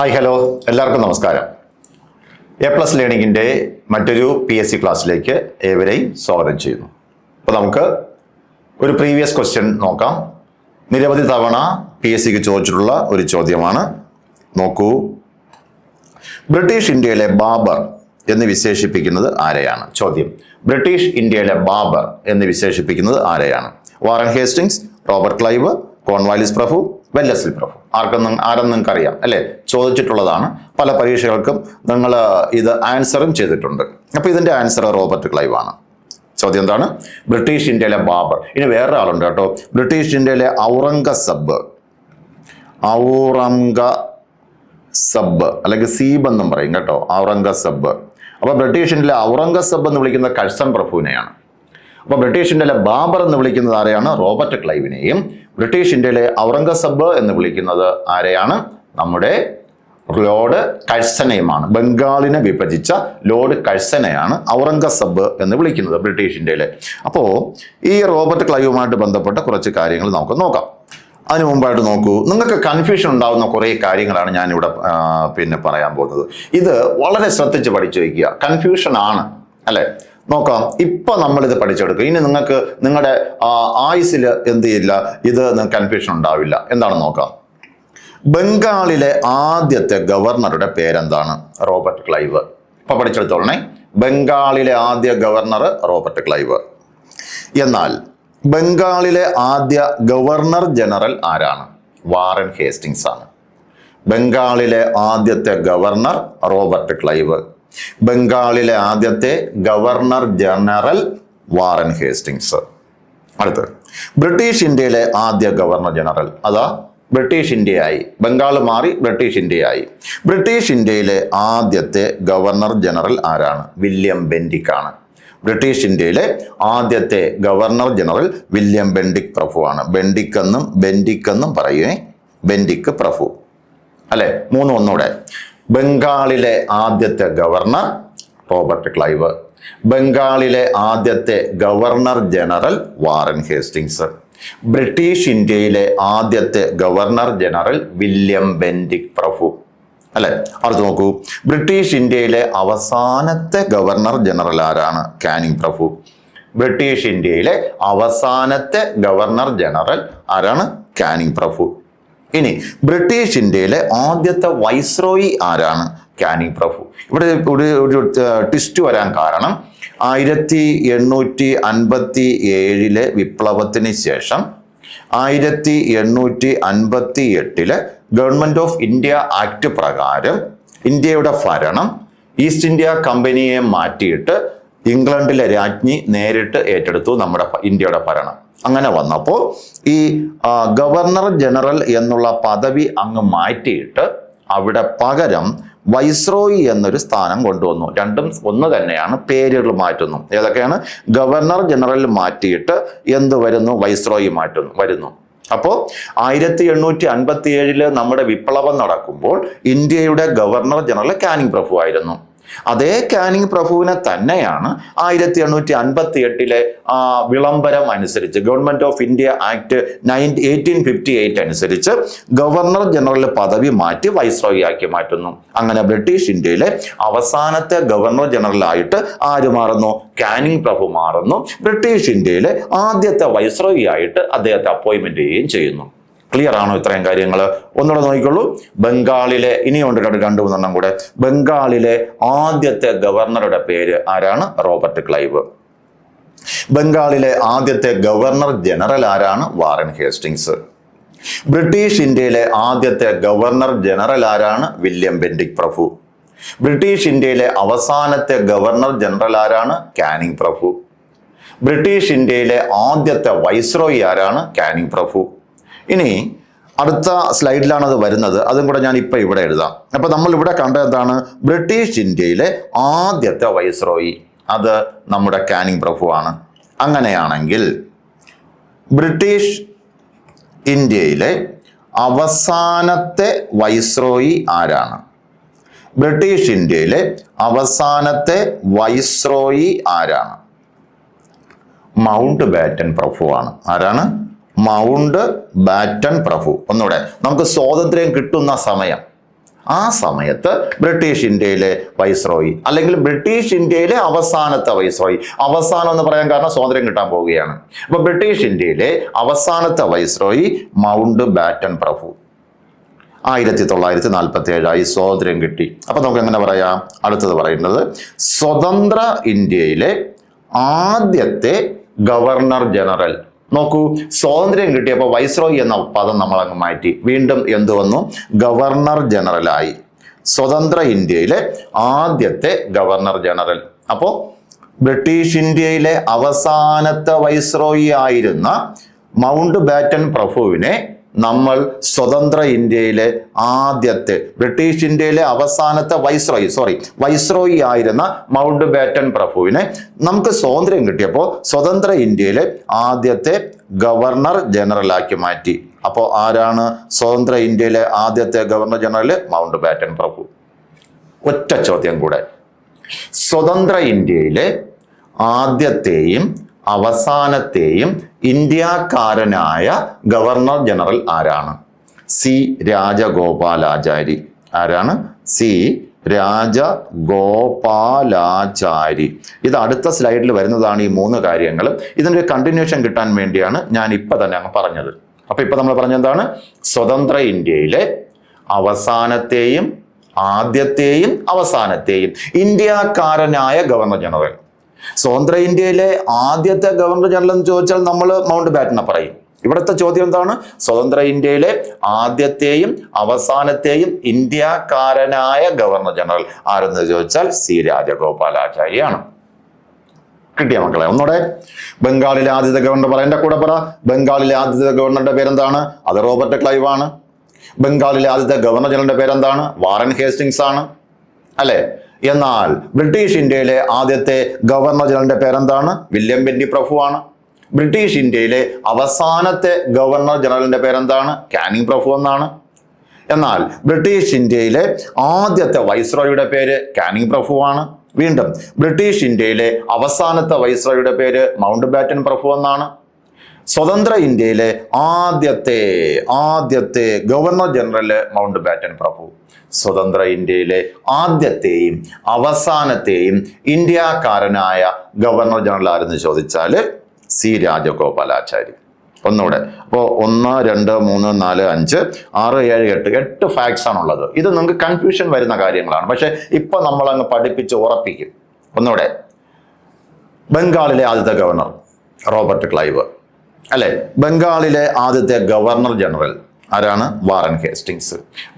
Hi hello എല്ലാവർക്കും നമസ്കാരം. A plus ലേണിങ്ങിന്റെ മറ്റൊരു പി എസ് സി ക്ലാസ്സിലേക്ക് ഏവരെയും സ്വാഗതം ചെയ്യുന്നു. അപ്പോൾ നമുക്ക് ഒരു പ്രീവിയസ് ക്വസ്റ്റ്യൻ നോക്കാം. നിരവധി തവണ പി എസ് സിക്ക് ചോദിച്ചിട്ടുള്ള ഒരു ചോദ്യമാണ്. നോക്കൂ. ബ്രിട്ടീഷ് ഇന്ത്യയിലെ ബാബർ എന്ന് വിശേഷിപ്പിക്കുന്നത് ആരെയാണ്? ചോദ്യം. ബ്രിട്ടീഷ് ഇന്ത്യയിലെ ബാബർ എന്ന് വിശേഷിപ്പിക്കുന്നത് ആരെയാണ്? Warren Hastings Robert Clive Cornwallis പ്രഭു വെല്ലസിൽ പ്രഭു ആർക്കൊന്നും ആരെന്ന് നിങ്ങൾക്ക് അറിയാം അല്ലേ? ചോദിച്ചിട്ടുള്ളതാണ്. പല പരീക്ഷകൾക്കും നിങ്ങൾ ഇത് ആൻസറും ചെയ്തിട്ടുണ്ട്. അപ്പോൾ ഇതിന്റെ ആൻസർ റോബർട്ട് ക്ലൈവ് ആണ് ചോദ്യം എന്താണ്? ബ്രിട്ടീഷ് ഇന്ത്യയിലെ ബാബർ. ഇനി വേറെ കേട്ടോ. ബ്രിട്ടീഷ് ഇന്ത്യയിലെ ഔറംഗസബ്. ഔറംഗ സബ് അല്ലെങ്കിൽ സീബ് എന്നും പറയും കേട്ടോ ഔറംഗസബ്. അപ്പോൾ ബ്രിട്ടീഷ് ഇന്ത്യയിലെ ഔറംഗസബ് എന്ന് വിളിക്കുന്ന കഴ്സൺ പ്രഭുവിനെയാണ്. അപ്പോൾ ബ്രിട്ടീഷ് ഇന്ത്യയിലെ ബാബർ എന്ന് വിളിക്കുന്നത് ആരെയാണ്? റോബർട്ട് ക്ലൈവിനെയും ബ്രിട്ടീഷ് ഇന്ത്യയിലെ ഔറംഗസബ് എന്ന് വിളിക്കുന്നത് ആരെയാണ്? നമ്മുടെ ലോർഡ് കഴ്സനെയുമാണ്. ബംഗാളിനെ വിഭജിച്ച ലോർഡ് കഴ്സനെയാണ് ഔറംഗസബ് എന്ന് വിളിക്കുന്നത് ബ്രിട്ടീഷ് ഇന്ത്യയിലെ. അപ്പോൾ ഈ റോബർട്ട് ക്ലൈവുമായിട്ട് ബന്ധപ്പെട്ട കുറച്ച് കാര്യങ്ങൾ നമുക്ക് നോക്കാം. അതിനു മുമ്പായിട്ട് നോക്കൂ. നിങ്ങൾക്ക് കൺഫ്യൂഷൻ ഉണ്ടാകുന്ന കുറേ കാര്യങ്ങളാണ് ഞാനിവിടെ പിന്നെ പറയാൻ പോകുന്നത്. ഇത് വളരെ ശ്രദ്ധിച്ച് പഠിച്ചു വയ്ക്കുക. കൺഫ്യൂഷൻ ആണ് അല്ലേ? നോക്കാം. ഇപ്പൊ നമ്മൾ ഇത് പഠിച്ചെടുക്കുക ഇനി നിങ്ങൾക്ക് നിങ്ങളുടെ ആയുസിൽ എന്ത് ചെയ്യില്ല ഇത് കൺഫ്യൂഷൻ ഉണ്ടാവില്ല. എന്താണ് നോക്കാം? ബംഗാളിലെ ആദ്യത്തെ ഗവർണറുടെ പേരെന്താണ്? Robert Clive. ഇപ്പൊ പഠിച്ചെടുത്തോളണേ. ബംഗാളിലെ ആദ്യ ഗവർണർ റോബർട്ട് ക്ലൈവ്. എന്നാൽ ബംഗാളിലെ ആദ്യ ഗവർണർ ജനറൽ ആരാണ്? വാറൻ ഹേസ്റ്റിങ്സ് ആണ്. ബംഗാളിലെ ആദ്യത്തെ ഗവർണർ റോബർട്ട് ക്ലൈവ്. ബംഗാളിലെ ആദ്യത്തെ ഗവർണർ ജനറൽ വാറൻ ഹേസ്റ്റിങ്സ് അടുത്തത്. ബ്രിട്ടീഷ് ഇന്ത്യയിലെ ആദ്യ ഗവർണർ ജനറൽ. അതാ ബ്രിട്ടീഷ് ഇന്ത്യയായി. ബംഗാൾ മാറി ബ്രിട്ടീഷ് ഇന്ത്യയായി. ബ്രിട്ടീഷ് ഇന്ത്യയിലെ ആദ്യത്തെ ഗവർണർ ജനറൽ ആരാണ്? വില്യം ബെൻഡിക്കാണ്. ബ്രിട്ടീഷ് ഇന്ത്യയിലെ ആദ്യത്തെ ഗവർണർ ജനറൽ വില്യം ബെൻഡിക് പ്രഭു ആണ് ബെൻഡിക് എന്നും ബെൻഡിക് എന്നും പറയുകയെ ബെൻഡിക് പ്രഭു. അല്ലെ? മൂന്ന് ഒന്നുകൂടെ. ബംഗാളിലെ ആദ്യത്തെ ഗവർണർ റോബർട്ട് ക്ലൈവ് ബംഗാളിലെ ആദ്യത്തെ governor general Warren Hastings British ഇന്ത്യയിലെ ആദ്യത്തെ ഗവർണർ ജനറൽ വില്യം ബെൻഡിക് പ്രഭു. അല്ലെ? അടുത്ത് നോക്കൂ. ബ്രിട്ടീഷ് ഇന്ത്യയിലെ അവസാനത്തെ ഗവർണർ ജനറൽ ആരാണ്? കാനിങ് പ്രഭു. ബ്രിട്ടീഷ് ഇന്ത്യയിലെ അവസാനത്തെ ഗവർണർ ജനറൽ ആരാണ്? കാനിങ് പ്രഭു. ഇനി ബ്രിട്ടീഷ് ഇന്ത്യയിലെ ആദ്യത്തെ വൈസ്രോയി ആരാണ്? കാനി പ്രഭു. ഇവിടെ ഒരു ഒരു ട്വിസ്റ്റ് വരാൻ കാരണം ആയിരത്തി എണ്ണൂറ്റി അൻപത്തി ഏഴിലെ വിപ്ലവത്തിന് ശേഷം ആയിരത്തി എണ്ണൂറ്റി അൻപത്തി എട്ടിലെ ഗവൺമെന്റ് ഓഫ് ഇന്ത്യ ആക്ട് പ്രകാരം ഇന്ത്യയുടെ ഭരണം ഈസ്റ്റ് ഇന്ത്യ കമ്പനിയെ മാറ്റിയിട്ട് ഇംഗ്ലണ്ടിലെ രാജ്ഞി നേരിട്ട് ഏറ്റെടുത്തു നമ്മുടെ ഇന്ത്യയുടെ ഭരണം. അങ്ങനെ വന്നപ്പോൾ ഈ ഗവർണർ ജനറൽ എന്നുള്ള പദവി അങ്ങ് മാറ്റിയിട്ട് അവിടെ പകരം വൈസ്രോയി എന്നൊരു സ്ഥാനം കൊണ്ടുവന്നു. രണ്ടും ഒന്ന് തന്നെയാണ് പേരുകൾ മാറ്റുന്നു. ഏതൊക്കെയാണ്? ഗവർണർ ജനറൽ മാറ്റിയിട്ട് എന്ത് വരുന്നു? വൈസ്രോയി മാറ്റുന്നു വരുന്നു. അപ്പോൾ ആയിരത്തി എണ്ണൂറ്റി അൻപത്തി ഏഴിൽ നമ്മുടെ വിപ്ലവം നടക്കുമ്പോൾ ഇന്ത്യയുടെ ഗവർണർ ജനറൽ കാനിങ് പ്രഭു ആയിരുന്നു. അതേ കാനിങ് പ്രഭുവിനെ തന്നെയാണ് ആയിരത്തി എണ്ണൂറ്റി അൻപത്തി എട്ടിലെ വിളംബരം അനുസരിച്ച് government of India act nine eighteen fifty eight അനുസരിച്ച് ഗവർണർ ജനറലിന്റെ പദവി മാറ്റി വൈസ്രോയി ആക്കി മാറ്റുന്നു. അങ്ങനെ ബ്രിട്ടീഷ് ഇന്ത്യയിലെ അവസാനത്തെ ഗവർണർ ജനറൽ ആയിട്ട് ആര് മാറുന്നു? കാനിങ് പ്രഭു മാറുന്നു. ബ്രിട്ടീഷ് ഇന്ത്യയിലെ ആദ്യത്തെ വൈസ്രോയി ആയിട്ട് അദ്ദേഹത്തെ അപ്പോയിൻമെന്റ് ചെയ്യുകയും ചെയ്യുന്നു. ക്ലിയർ ആണോ ഇത്രയും കാര്യങ്ങൾ ഒന്നുകൂടെ നോക്കിക്കോളൂ. ബംഗാളിലെ ഇനിയുണ്ട് രണ്ട് മൂന്നെണ്ണം കൂടെ. ബംഗാളിലെ ആദ്യത്തെ ഗവർണറുടെ പേര് ആരാണ്? Robert Clive. ബംഗാളിലെ ആദ്യത്തെ ഗവർണർ ജനറൽ ആരാണ്? Warren Hastings. ബ്രിട്ടീഷ് ഇന്ത്യയിലെ ആദ്യത്തെ ഗവർണർ ജനറൽ ആരാണ്? വില്യം ബെൻഡിക് പ്രഭു. ബ്രിട്ടീഷ് ഇന്ത്യയിലെ അവസാനത്തെ ഗവർണർ ജനറൽ ആരാണ്? കാനിങ് പ്രഭു. ബ്രിട്ടീഷ് ഇന്ത്യയിലെ ആദ്യത്തെ വൈസ്രോയി ആരാണ്? കാനിങ് പ്രഭു. ഇനി അടുത്ത സ്ലൈഡിലാണ് അത് വരുന്നത്. അതും കൂടെ ഞാൻ ഇപ്പം ഇവിടെ എഴുതാം. അപ്പോൾ നമ്മൾ ഇവിടെ കണ്ട എന്താണ്? ബ്രിട്ടീഷ് ഇന്ത്യയിലെ ആദ്യത്തെ വൈസ്രോയി. അത് നമ്മുടെ കാനിങ് പ്രഭുവാണ് അങ്ങനെയാണെങ്കിൽ ബ്രിട്ടീഷ് ഇന്ത്യയിലെ അവസാനത്തെ വൈസ്രോയി ആരാണ്? ബ്രിട്ടീഷ് ഇന്ത്യയിലെ അവസാനത്തെ വൈസ്രോയി ആരാണ്? മൗണ്ട് ബാറ്റൻ പ്രഭുവാണ് ആരാണ്? മൗണ്ട് ബാറ്റൺ പ്രഭു. ഒന്നുകൂടെ. നമുക്ക് സ്വാതന്ത്ര്യം കിട്ടുന്ന സമയം. ആ സമയത്ത് ബ്രിട്ടീഷ് ഇന്ത്യയിലെ വൈസ്രോയി അല്ലെങ്കിൽ ബ്രിട്ടീഷ് ഇന്ത്യയിലെ അവസാനത്തെ വൈസ്രോയി. അവസാനം എന്ന് പറയാൻ കാരണം സ്വാതന്ത്ര്യം കിട്ടാൻ പോവുകയാണ്. അപ്പൊ ബ്രിട്ടീഷ് ഇന്ത്യയിലെ അവസാനത്തെ വൈസ്രോയി മൗണ്ട് ബാറ്റൺ പ്രഭു. ആയിരത്തി തൊള്ളായിരത്തി നാൽപ്പത്തി ഏഴായി സ്വാതന്ത്ര്യം കിട്ടി. അപ്പൊ നമുക്ക് എങ്ങനെ പറയാം? അടുത്തത് പറയുന്നത് സ്വതന്ത്ര ഇന്ത്യയിലെ ആദ്യത്തെ ഗവർണർ ജനറൽ നോക്കൂ സ്വാതന്ത്ര്യം കിട്ടിയപ്പോൾ വൈസ്രോയി എന്ന പദം നമ്മൾ അങ്ങ് മാറ്റി. വീണ്ടും എന്തു വന്നു? ഗവർണർ ജനറലായി. സ്വതന്ത്ര ഇന്ത്യയിലെ ആദ്യത്തെ ഗവർണർ ജനറൽ. അപ്പോൾ ബ്രിട്ടീഷ് ഇന്ത്യയിലെ അവസാനത്തെ വൈസ്രോയി ആയിരുന്ന മൗണ്ട് ബാറ്റൻ പ്രഭുവിനെ നമ്മൾ സ്വതന്ത്ര ഇന്ത്യയിലെ ആദ്യത്തെ ബ്രിട്ടീഷ് ഇന്ത്യയിലെ അവസാനത്തെ വൈസ്രോയി സോറി വൈസ്രോയി ആയിരുന്ന മൗണ്ട് ബാറ്റൺ പ്രഭുവിനെ നമുക്ക് സ്വാതന്ത്ര്യം കിട്ടിയപ്പോൾ സ്വതന്ത്ര ഇന്ത്യയിലെ ആദ്യത്തെ ഗവർണർ ജനറലാക്കി മാറ്റി. അപ്പോൾ ആരാണ് സ്വതന്ത്ര ഇന്ത്യയിലെ ആദ്യത്തെ ഗവർണർ ജനറൽ? മൗണ്ട് ബാറ്റൺ പ്രഭു. ഒറ്റ ചോദ്യം കൂടെ. സ്വതന്ത്ര ഇന്ത്യയിലെ ആദ്യത്തെയും അവസാനത്തെയും ഇന്ത്യക്കാരനായ ഗവർണർ ജനറൽ ആരാണ്? സി രാജഗോപാലാചാരി. ആരാണ്? സി രാജഗോപാലാചാരി. ഇത് അടുത്ത സ്ലൈഡിൽ വരുന്നതാണ് ഈ മൂന്ന് കാര്യങ്ങൾ. ഇതിന്റെ കണ്ടിന്യൂഷൻ കിട്ടാൻ വേണ്ടിയാണ് ഞാൻ ഇപ്പൊ തന്നെ അങ്ങ് പറഞ്ഞത്. അപ്പൊ ഇപ്പൊ നമ്മൾ പറഞ്ഞെന്താണ് സ്വതന്ത്ര ഇന്ത്യയിലെ അവസാനത്തെയും ആദ്യത്തെയും അവസാനത്തെയും ഇന്ത്യക്കാരനായ ഗവർണർ ജനറൽ. സ്വതന്ത്ര ഇന്ത്യയിലെ ആദ്യത്തെ ഗവർണർ ജനറൽ എന്ന് ചോദിച്ചാൽ നമ്മൾ മൗണ്ട് ബാറ്റനെ പറയും. ഇവിടുത്തെ ചോദ്യം എന്താണ്? സ്വതന്ത്ര ഇന്ത്യയിലെ ആദ്യത്തെയും അവസാനത്തെയും ഇന്ത്യക്കാരനായ ഗവർണർ ജനറൽ ആരെന്ന് ചോദിച്ചാൽ സി രാജഗോപാലാചാര്യാണ്. കിട്ടിയ മക്കളെ? ഒന്നുകൂടെ ബംഗാളിലെ ആദ്യത്തെ ഗവർണർ പറ എന്റെ കൂടെ പറ. ബംഗാളിലെ ആദ്യത്തെ ഗവർണറുടെ പേരെന്താണ്? അത് റോബർട്ട് ക്ലൈവ് ആണ്. ബംഗാളിലെ ആദ്യത്തെ ഗവർണർ ജനറലിന്റെ പേരെന്താണ്? വാറൻ ഹേസ്റ്റിങ്സ് ആണ്. അല്ലെ? എന്നാൽ ബ്രിട്ടീഷ് ഇന്ത്യയിലെ ആദ്യത്തെ ഗവർണർ ജനറലിന്റെ പേരെന്താണ്? വില്യം ബെന്നി പ്രഭു ആണ് ബ്രിട്ടീഷ് ഇന്ത്യയിലെ അവസാനത്തെ ഗവർണർ ജനറലിന്റെ പേരെന്താണ്? കാനിങ് പ്രഭു എന്നാണ്. എന്നാൽ ബ്രിട്ടീഷ് ഇന്ത്യയിലെ ആദ്യത്തെ വൈസ്രോയുടെ പേര് കാനിങ് പ്രഭു ആണ് വീണ്ടും ബ്രിട്ടീഷ് ഇന്ത്യയിലെ അവസാനത്തെ വൈസ്രോയുടെ പേര് മൗണ്ട് ബാറ്റൻ പ്രഭു എന്നാണ്. സ്വതന്ത്ര ഇന്ത്യയിലെ ആദ്യത്തെ ആദ്യത്തെ ഗവർണർ ജനറൽ മൗണ്ട് ബാറ്റൻ പ്രഭു. സ്വതന്ത്ര ഇന്ത്യയിലെ ആദ്യത്തെയും അവസാനത്തെയും ഇന്ത്യക്കാരനായ ഗവർണർ ജനറൽ ആരെന്ന് ചോദിച്ചാൽ സി രാജഗോപാലാചാരി. ഒന്നുകൂടെ. അപ്പോൾ ഒന്ന് രണ്ട് മൂന്ന് നാല് അഞ്ച് ആറ് ഏഴ് എട്ട് എട്ട് ഫാക്ട്സ് ആണുള്ളത്. ഇത് നിങ്ങൾക്ക് കൺഫ്യൂഷൻ വരുന്ന കാര്യങ്ങളാണ്. പക്ഷെ ഇപ്പൊ നമ്മൾ അങ്ങ് പഠിപ്പിച്ച് ഉറപ്പിക്കും. ഒന്നുകൂടെ. ബംഗാളിലെ ആദ്യത്തെ ഗവർണർ റോബർട്ട് ക്ലൈവ്. അല്ലെ? ബംഗാളിലെ ആദ്യത്തെ ഗവർണർ ജനറൽ. ആരാണ്? Warren Hastings.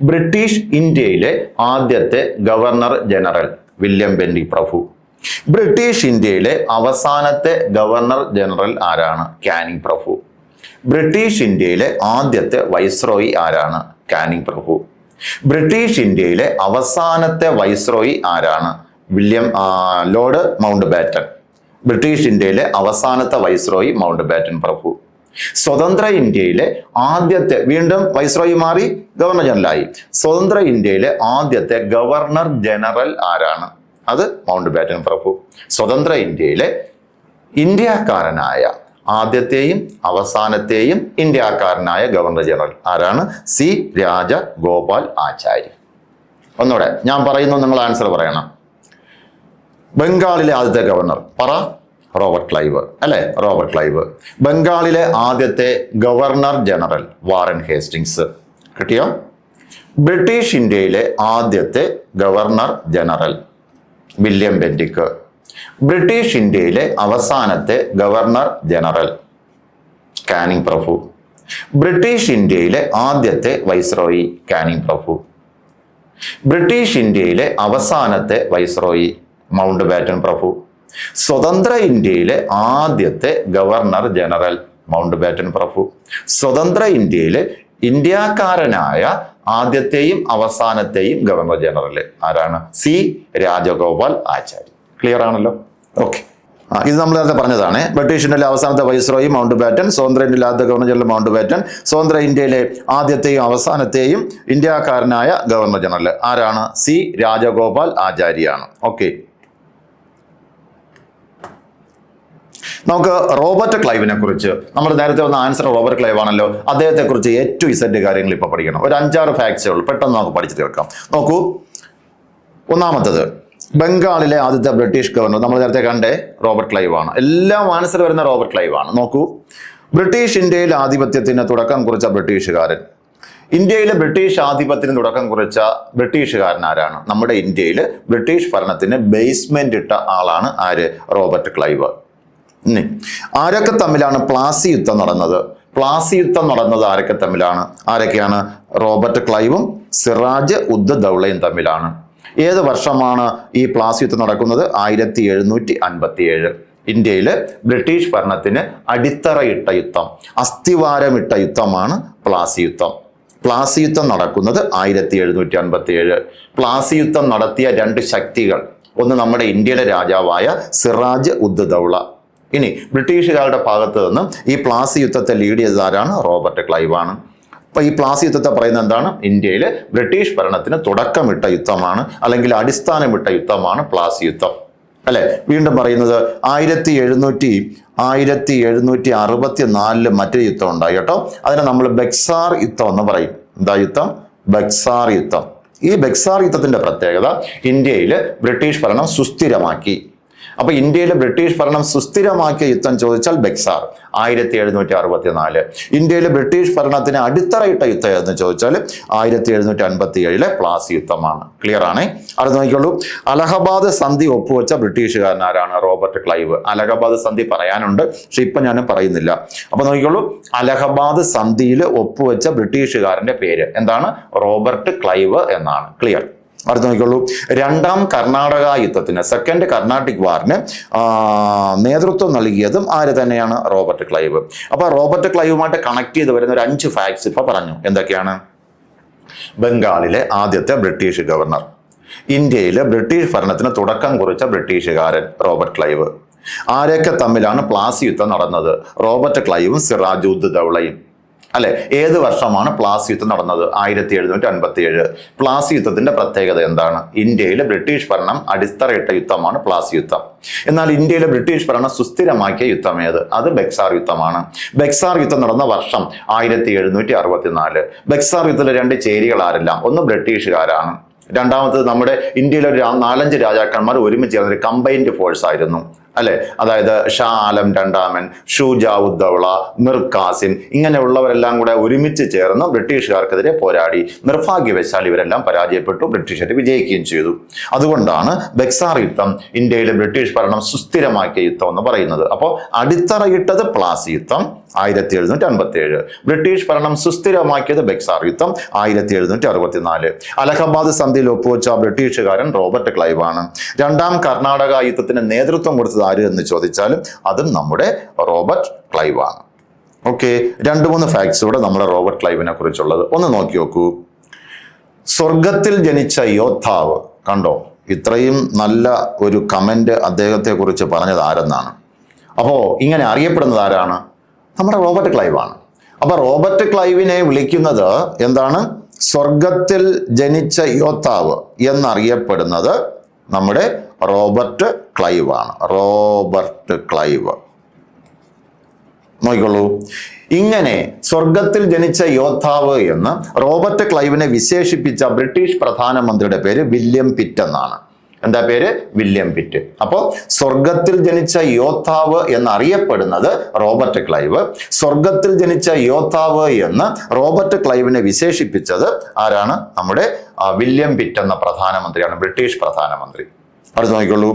ബ്രിട്ടീഷ് ഇന്ത്യയിലെ ആദ്യത്തെ ഗവർണർ ജനറൽ വില്യം ബെന്നി പ്രഭു. ബ്രിട്ടീഷ് ഇന്ത്യയിലെ അവസാനത്തെ ഗവർണർ ജനറൽ ആരാണ്? കാനിങ് പ്രഭു. ബ്രിട്ടീഷ് ഇന്ത്യയിലെ ആദ്യത്തെ വൈസ്രോയി ആരാണ്? കാനിങ് പ്രഭു. ബ്രിട്ടീഷ് ഇന്ത്യയിലെ അവസാനത്തെ വൈസ്രോയി ആരാണ്? William Lord Mountbatten British ഇന്ത്യയിലെ അവസാനത്തെ വൈസ്രോയി മൗണ്ട് ബാറ്റൺ പ്രഭു. സ്വതന്ത്ര ഇന്ത്യയിലെ ആദ്യത്തെ വീണ്ടും വൈസ്രോയി മാറി ഗവർണർ ജനറലായി സ്വതന്ത്ര ഇന്ത്യയിലെ ആദ്യത്തെ ഗവർണർ ജനറൽ ആരാണ്? അത് മൗണ്ട് ബാറ്റൻ പ്രഭു. സ്വതന്ത്ര ഇന്ത്യയിലെ ഇന്ത്യക്കാരനായ ആദ്യത്തെയും അവസാനത്തെയും ഇന്ത്യക്കാരനായ ഗവർണർ ജനറൽ ആരാണ്? സി രാജഗോപാൽ ആചാര്യ ഒന്നുകൂടെ ഞാൻ പറയുന്നു നിങ്ങൾ ആൻസർ പറയണം. ബംഗാളിലെ ആദ്യത്തെ ഗവർണർ പറ. റോബർട്ട് ക്ലൈവ് അല്ലെ? Robert Clive. ബംഗാളിലെ ആദ്യത്തെ ഗവർണർ ജനറൽ വാറൻ ഹേസ്റ്റിങ്സ് കിട്ടിയോ? ബ്രിട്ടീഷ് ഇന്ത്യയിലെ ആദ്യത്തെ governor general William Bentinck. British ഇന്ത്യയിലെ അവസാനത്തെ ഗവർണർ ജനറൽ കാനിങ് പ്രഭു. ബ്രിട്ടീഷ് ഇന്ത്യയിലെ ആദ്യത്തെ വൈസ്രോയി കാനിങ് പ്രഭു. ബ്രിട്ടീഷ് ഇന്ത്യയിലെ അവസാനത്തെ വൈസ്രോയി മൗണ്ട് ബാറ്റൺ പ്രഭു. സ്വതന്ത്ര ഇന്ത്യയിലെ ആദ്യത്തെ ഗവർണർ ജനറൽ മൗണ്ട് ബാറ്റൻ പ്രഭു. സ്വതന്ത്ര ഇന്ത്യയിലെ ഇന്ത്യക്കാരനായ ആദ്യത്തെയും അവസാനത്തെയും ഗവർണർ ജനറൽ ആരാണ്? സി രാജഗോപാൽ ആചാര്യ ക്ലിയർ ആണല്ലോ? ഓക്കെ ഇത് നമ്മൾ നേരത്തെ പറഞ്ഞതാണ്. ബ്രിട്ടീഷ് ഇന്ത്യയിലെ അവസാനത്തെ വൈസ്രോയി മൗണ്ട് ബാറ്റൻ സ്വതന്ത്ര ഇന്ത്യയിലെ ആദ്യത്തെ ഗവർണർ ജനറൽ മൗണ്ട് ബാറ്റൻ സ്വതന്ത്ര ഇന്ത്യയിലെ ആദ്യത്തെയും അവസാനത്തെയും ഇന്ത്യക്കാരനായ ഗവർണർ ജനറൽ ആരാണ്? സി രാജഗോപാൽ ആചാര്യാണ്. ഓക്കെ നമുക്ക് റോബർട്ട് ക്ലൈവിനെ കുറിച്ച് നമ്മൾ നേരത്തെ വന്ന ആൻസർ റോബർട്ട് ക്ലൈവ് ആണല്ലോ. അദ്ദേഹത്തെ കുറിച്ച് ഏറ്റവും ഇസഡ് കാര്യങ്ങൾ ഇപ്പൊ പഠിക്കണം. ഒരു അഞ്ചാറ് ഉള്ളൂ. പെട്ടെന്ന് നമുക്ക് പഠിച്ചു തീർക്കാം. നോക്കൂ. ഒന്നാമത്തത് ബംഗാളിലെ ആദ്യത്തെ ബ്രിട്ടീഷ് ഗവർണർ നമ്മൾ നേരത്തെ കണ്ടേ റോബർട്ട് ക്ലൈവ് ആണ്. എല്ലാം ആൻസർ വരുന്ന റോബർട്ട് ക്ലൈവ് ആണ്. നോക്കൂ. ബ്രിട്ടീഷ് ഇന്ത്യയിൽ ആധിപത്യത്തിന് തുടക്കം കുറിച്ച ബ്രിട്ടീഷുകാരൻ. ഇന്ത്യയിലെ ബ്രിട്ടീഷ് ആധിപത്യത്തിന് തുടക്കം കുറിച്ച ബ്രിട്ടീഷുകാരൻ ആരാണ്? നമ്മുടെ ഇന്ത്യയിൽ ബ്രിട്ടീഷ് ഭരണത്തിന് ബേസ്മെന്റ് ഇട്ട ആളാണ് ആര്? Robert Clive. ഇനി ആരൊക്കെ തമ്മിലാണ് പ്ലാസി യുദ്ധം നടന്നത്? പ്ലാസി യുദ്ധം നടന്നത് ആരൊക്കെ തമ്മിലാണ്? ആരൊക്കെയാണ്? റോബർട്ട് ക്ലൈവും സിറാജ് ഉദ്ദ ദൗളയും തമ്മിലാണ്. ഏത് വർഷമാണ് ഈ പ്ലാസി യുദ്ധം നടക്കുന്നത്? ആയിരത്തി എഴുന്നൂറ്റി അൻപത്തി ഏഴ് ഇന്ത്യയിൽ ബ്രിട്ടീഷ് ഭരണത്തിന് അടിത്തറയിട്ട യുദ്ധം അസ്ഥിവാരമിട്ട യുദ്ധമാണ് പ്ലാസി യുദ്ധം. പ്ലാസി യുദ്ധം നടക്കുന്നത് ആയിരത്തി എഴുന്നൂറ്റി അൻപത്തി ഏഴ് പ്ലാസി യുദ്ധം നടത്തിയ രണ്ട് ശക്തികൾ ഒന്ന് നമ്മുടെ ഇന്ത്യയുടെ രാജാവായ സിറാജ് ഉദ്ദ ദൗള ഇനി ബ്രിട്ടീഷുകാരുടെ ഭാഗത്ത് നിന്നും ഈ പ്ലാസി യുദ്ധത്തെ ലീഡ് ചെയ്തത് ആരാണ്? റോബർട്ട് ക്ലൈവാണ്. അപ്പോൾ അപ്പൊ ഈ പ്ലാസി യുദ്ധത്തെ പറയുന്നത് എന്താണ്? ഇന്ത്യയിൽ ബ്രിട്ടീഷ് ഭരണത്തിന് തുടക്കമിട്ട യുദ്ധമാണ് അല്ലെങ്കിൽ അടിസ്ഥാനമിട്ട യുദ്ധമാണ് പ്ലാസി യുദ്ധം. അല്ലെ? വീണ്ടും പറയുന്നത് ആയിരത്തി എഴുന്നൂറ്റി ആയിരത്തി എഴുന്നൂറ്റി അറുപത്തി നാലിൽ മറ്റൊരു യുദ്ധം ഉണ്ടായി കേട്ടോ. അതിനെ നമ്മൾ ബെക്സാർ യുദ്ധം എന്ന് പറയും. എന്താ യുദ്ധം? ബെക്സാർ യുദ്ധം. ഈ ബെക്സാർ യുദ്ധത്തിന്റെ പ്രത്യേകത ഇന്ത്യയിൽ ബ്രിട്ടീഷ് ഭരണം സുസ്ഥിരമാക്കി. അപ്പൊ ഇന്ത്യയിലെ ബ്രിട്ടീഷ് ഭരണം സുസ്ഥിരമാക്കിയ യുദ്ധം ചോദിച്ചാൽ ബെക്സാർ ആയിരത്തി എഴുന്നൂറ്റി അറുപത്തി നാല് ഇന്ത്യയിൽ ബ്രിട്ടീഷ് ഭരണത്തിന് അടിത്തറയിട്ട യുദ്ധം എന്ന് ചോദിച്ചാൽ ആയിരത്തി എഴുന്നൂറ്റി അൻപത്തി ഏഴിലെ പ്ലാസി യുദ്ധമാണ്. ക്ലിയർ ആണേ? അടുത്ത് നോക്കിക്കോളൂ. അലഹബാദ് സന്ധി ഒപ്പുവെച്ച ബ്രിട്ടീഷുകാരൻ ആരാണ് റോബർട്ട് ക്ലൈവ്. അലഹബാദ് സന്ധി പറയാനുണ്ട് പക്ഷെ ഇപ്പൊ ഞാൻ പറയുന്നില്ല. അപ്പൊ നോക്കിക്കോളൂ. അലഹബാദ് സന്ധിയിൽ ഒപ്പുവെച്ച ബ്രിട്ടീഷുകാരന്റെ പേര് എന്താണ്? റോബർട്ട് ക്ലൈവ് എന്നാണ്. ക്ലിയർ അടുത്ത് നോക്കിയുള്ളൂ രണ്ടാം കർണാടക യുദ്ധത്തിന് സെക്കൻഡ് കർണാട്ടിക് വാറിന് നേതൃത്വം നൽകിയതും ആര് തന്നെയാണ്? Robert Clive. അപ്പൊ റോബർട്ട് ക്ലൈവുമായിട്ട് കണക്ട് ചെയ്ത് വരുന്ന ഒരു അഞ്ച് ഫാക്ട്സ് ഇപ്പൊ പറഞ്ഞു. എന്തൊക്കെയാണ്? ബംഗാളിലെ ആദ്യത്തെ ബ്രിട്ടീഷ് ഗവർണർ ഇന്ത്യയിലെ ബ്രിട്ടീഷ് ഭരണത്തിന് തുടക്കം കുറിച്ച ബ്രിട്ടീഷുകാരൻ റോബർട്ട് ക്ലൈവ്. ആരൊക്കെ തമ്മിലാണ് പ്ലാസി യുദ്ധം നടന്നത്? റോബർട്ട് ക്ലൈവും സിറാജുദ് ദൗളയും. അല്ലെ? ഏത് വർഷമാണ് പ്ലാസി യുദ്ധം നടന്നത്? ആയിരത്തി എഴുന്നൂറ്റി അൻപത്തി ഏഴ് പ്ലാസി യുദ്ധത്തിന്റെ പ്രത്യേകത എന്താണ്? ഇന്ത്യയിലെ ബ്രിട്ടീഷ് ഭരണം അടിത്തറയിട്ട യുദ്ധമാണ് പ്ലാസി യുദ്ധം. എന്നാൽ ഇന്ത്യയിലെ ബ്രിട്ടീഷ് ഭരണം സുസ്ഥിരമാക്കിയ യുദ്ധം ഏത്? അത് ബെക്സാർ യുദ്ധമാണ്. ബെക്സാർ യുദ്ധം നടന്ന വർഷം ആയിരത്തി എഴുന്നൂറ്റി അറുപത്തിനാല് ബെക്സാർ യുദ്ധത്തിലെ രണ്ട് ചേരികൾ ആരെല്ലാം? ഒന്ന് ബ്രിട്ടീഷുകാരാണ്. രണ്ടാമത്തത് നമ്മുടെ ഇന്ത്യയിലെ ഒരു നാലഞ്ച് രാജാക്കന്മാർ ഒരുമിച്ച് ചേർന്ന ഒരു കമ്പൈൻഡ് ഫോഴ്സ് ആയിരുന്നു. അല്ലെ? അതായത് ഷാ ആലം രണ്ടാമൻ ഷൂജാ ഉദ്ദൗള മിർ കാസിം ഇങ്ങനെയുള്ളവരെല്ലാം കൂടെ ഒരുമിച്ച് ചേർന്ന് ബ്രിട്ടീഷുകാർക്കെതിരെ പോരാടി. നിർഭാഗ്യവശാൽ ഇവരെല്ലാം പരാജയപ്പെട്ടു ബ്രിട്ടീഷുകാർ വിജയിക്കുകയും ചെയ്തു. അതുകൊണ്ടാണ് ബെക്സാർ യുദ്ധം ഇന്ത്യയിലെ ബ്രിട്ടീഷ് ഭരണം സുസ്ഥിരമാക്കിയ യുദ്ധം എന്ന് പറയുന്നത്. അപ്പോൾ അടിത്തറയിട്ടത് പ്ലാസി യുദ്ധം ആയിരത്തി എഴുന്നൂറ്റി അൻപത്തി ഏഴ് ബ്രിട്ടീഷ് ഭരണം സുസ്ഥിരമാക്കിയത് ബെക്സാർ യുദ്ധം ആയിരത്തി എഴുന്നൂറ്റി അറുപത്തിനാല് അലഹബാദ് സന്ധിയിൽ ഒപ്പുവെച്ച ബ്രിട്ടീഷുകാരൻ റോബർട്ട് ക്ലൈവാണ്. രണ്ടാം കർണാടക യുദ്ധത്തിന് നേതൃത്വം കൊടുത്തത് ആര് എന്ന് ചോദിച്ചാലും അതും നമ്മുടെ റോബർട്ട് ക്ലൈവ് ആണ്. ഓക്കെ രണ്ട് മൂന്ന് ഫാക്ട്സ് ഇവിടെ നമ്മുടെ റോബർട്ട് ക്ലൈവിനെ കുറിച്ചുള്ളത്. ഒന്ന് നോക്കി നോക്കൂ. സ്വർഗത്തിൽ ജനിച്ച യോദ്ധാവ് കണ്ടോ? ഇത്രയും നല്ല ഒരു കമന്റ് അദ്ദേഹത്തെ കുറിച്ച് പറഞ്ഞത് ആരെന്നാണ്? അപ്പോ ഇങ്ങനെ അറിയപ്പെടുന്നത് ആരാണ്? നമ്മുടെ റോബർട്ട് ക്ലൈവാണ് ആണ്. അപ്പൊ റോബർട്ട് ക്ലൈവിനെ വിളിക്കുന്നത് എന്താണ്? സ്വർഗത്തിൽ ജനിച്ച യോദ്ധാവ് എന്നറിയപ്പെടുന്നത് നമ്മുടെ റോബർട്ട് ക്ലൈവ് ആണ്. Robert Clive. നോക്കിക്കോളൂ. ഇങ്ങനെ സ്വർഗത്തിൽ ജനിച്ച യോദ്ധാവ് എന്ന് റോബർട്ട് ക്ലൈവിനെ വിശേഷിപ്പിച്ച ബ്രിട്ടീഷ് പ്രധാനമന്ത്രിയുടെ പേര് വില്യം പിറ്റ് എന്നാണ്. എന്താ പേര്? William Pitt. അപ്പോൾ സ്വർഗത്തിൽ ജനിച്ച യോദ്ധാവ് എന്നറിയപ്പെടുന്നത് റോബർട്ട് ക്ലൈവ്. സ്വർഗത്തിൽ ജനിച്ച യോദ്ധാവ് എന്ന് റോബർട്ട് ക്ലൈവിനെ വിശേഷിപ്പിച്ചത് ആരാണ്? നമ്മുടെ വില്യം പിറ്റ് എന്ന പ്രധാനമന്ത്രിയാണ് ബ്രിട്ടീഷ് പ്രധാനമന്ത്രി. അടുത്ത്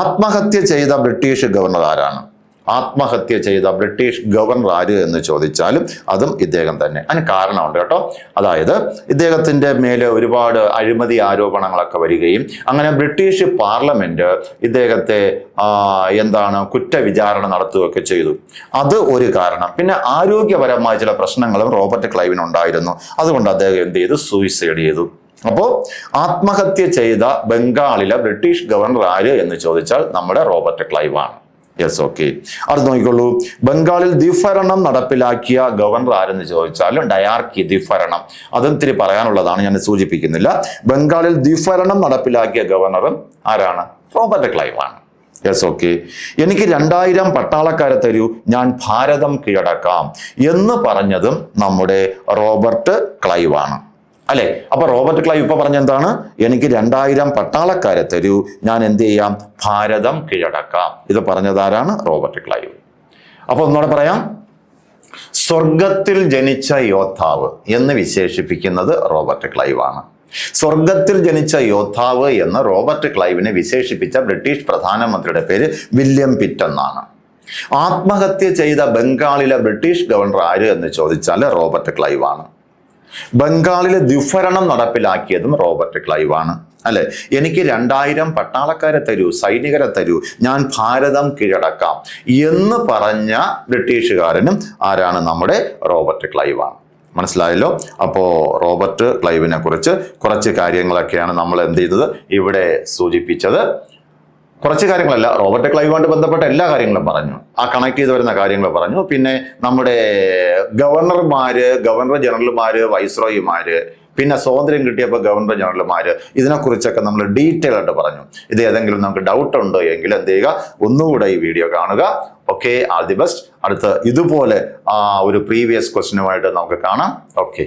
ആത്മഹത്യ ചെയ്ത ബ്രിട്ടീഷ് ഗവർണർ ആരാണ്? ആത്മഹത്യ ചെയ്ത ബ്രിട്ടീഷ് ഗവർണർ ആര് എന്ന് ചോദിച്ചാലും അതും ഇദ്ദേഹം തന്നെ. അതിന് കാരണമുണ്ട് കേട്ടോ. അതായത് ഇദ്ദേഹത്തിന്റെ മേലെ ഒരുപാട് അഴിമതി ആരോപണങ്ങളൊക്കെ വരികയും അങ്ങനെ ബ്രിട്ടീഷ് പാർലമെന്റ് ഇദ്ദേഹത്തെ എന്താണ് കുറ്റവിചാരണ നടത്തുകയൊക്കെ ചെയ്തു. അത് ഒരു കാരണം. പിന്നെ ആരോഗ്യപരമായ ചില പ്രശ്നങ്ങളും റോബർട്ട് ക്ലൈവിനുണ്ടായിരുന്നു. അതുകൊണ്ട് അദ്ദേഹം എന്ത് ചെയ്തു? സൂയിസൈഡ് ചെയ്തു. അപ്പോ ആത്മഹത്യ ചെയ്ത ബംഗാളിലെ ബ്രിട്ടീഷ് ഗവർണർ ആര് എന്ന് ചോദിച്ചാൽ നമ്മുടെ റോബർട്ട് ക്ലൈവ് ആണ്. യെസ് ഓക്കെ അത് നോക്കിക്കോളൂ. ബംഗാളിൽ ദ്വിഭരണം നടപ്പിലാക്കിയ ഗവർണർ ആരെന്ന് ചോദിച്ചാലും ഡയാർക്കി ദ്വിഭരണം അതും ഇത്തിരി പറയാനുള്ളതാണ് ഞാൻ സൂചിപ്പിക്കുന്നില്ല. ബംഗാളിൽ ദ്വിഭരണം നടപ്പിലാക്കിയ ഗവർണറും ആരാണ്? റോബർട്ട് ക്ലൈവ് ആണ്. യെസ് ഓക്കെ എനിക്ക് രണ്ടായിരം പട്ടാളക്കാരെ തരൂ ഞാൻ ഭാരതം കീഴടക്കാം എന്ന് പറഞ്ഞതും നമ്മുടെ റോബർട്ട് ക്ലൈവ് ആണ്. അല്ലെ? അപ്പൊ റോബർട്ട് ക്ലൈവ് ഇപ്പൊ പറഞ്ഞ എന്താണ്? എനിക്ക് രണ്ടായിരം പട്ടാളക്കാരെ തരൂ ഞാൻ എന്ത് ചെയ്യാം? ഭാരതം കീഴടക്കാം. ഇത് പറഞ്ഞതാരാണ്? Robert Clive. അപ്പൊ ഒന്നുകൂടെ പറയാം. സ്വർഗത്തിൽ ജനിച്ച യോദ്ധാവ് എന്ന് വിശേഷിപ്പിക്കുന്നത് റോബർട്ട് ക്ലൈവ് ആണ് സ്വർഗത്തിൽ ജനിച്ച യോദ്ധാവ് എന്ന് റോബർട്ട് ക്ലൈവിനെ വിശേഷിപ്പിച്ച ബ്രിട്ടീഷ് പ്രധാനമന്ത്രിയുടെ പേര് വില്യം പിറ്റ് എന്നാണ്. ആത്മഹത്യ ചെയ്ത ബംഗാളിലെ ബ്രിട്ടീഷ് ഗവർണർ ആര് എന്ന് ചോദിച്ചാൽ റോബർട്ട് ക്ലൈവ് ആണ് ബംഗാളിലെ ദുഭരണം നടപ്പിലാക്കിയതും റോബർട്ട് ക്ലൈവാണ്. അല്ലെ? എനിക്ക് രണ്ടായിരം പട്ടാളക്കാരെ തരൂ സൈനികരെ തരൂ ഞാൻ ഭാരതം കീഴടക്കാം എന്ന് പറഞ്ഞ ബ്രിട്ടീഷുകാരനും ആരാണ്? നമ്മുടെ റോബർട്ട് ക്ലൈവാണ്. മനസ്സിലായല്ലോ? അപ്പോ റോബർട്ട് ക്ലൈവിനെ കുറിച്ച് കുറച്ച് കാര്യങ്ങളൊക്കെയാണ് നമ്മൾ എന്ത് ചെയ്തത്? ഇവിടെ സൂചിപ്പിച്ചത് കുറച്ച് കാര്യങ്ങളല്ല റോബർട്ട് ക്ലൈവുമായിട്ട് ബന്ധപ്പെട്ട എല്ലാ കാര്യങ്ങളും പറഞ്ഞു. ആ കണക്ട് ചെയ്ത് വരുന്ന കാര്യങ്ങൾ പറഞ്ഞു. പിന്നെ നമ്മുടെ ഗവർണർമാര് ഗവർണർ ജനറൽമാര് വൈസ്രോയിമാര് പിന്നെ സ്വാതന്ത്ര്യം കിട്ടിയപ്പോൾ ഗവർണർ ജനറൽമാര് ഇതിനെക്കുറിച്ചൊക്കെ നമ്മൾ ഡീറ്റെയിൽ ആയിട്ട് പറഞ്ഞു. ഇത് ഏതെങ്കിലും നമുക്ക് ഡൗട്ട് ഉണ്ടോ എങ്കിൽ എന്ത് ചെയ്യുക? ഒന്നുകൂടെ ഈ വീഡിയോ കാണുക. ഓക്കെ ആൾ ദി ബെസ്റ്റ് അടുത്ത് ഇതുപോലെ ആ ഒരു പ്രീവിയസ് ക്വസ്റ്റിനുമായിട്ട് നമുക്ക് കാണാം. ഓക്കെ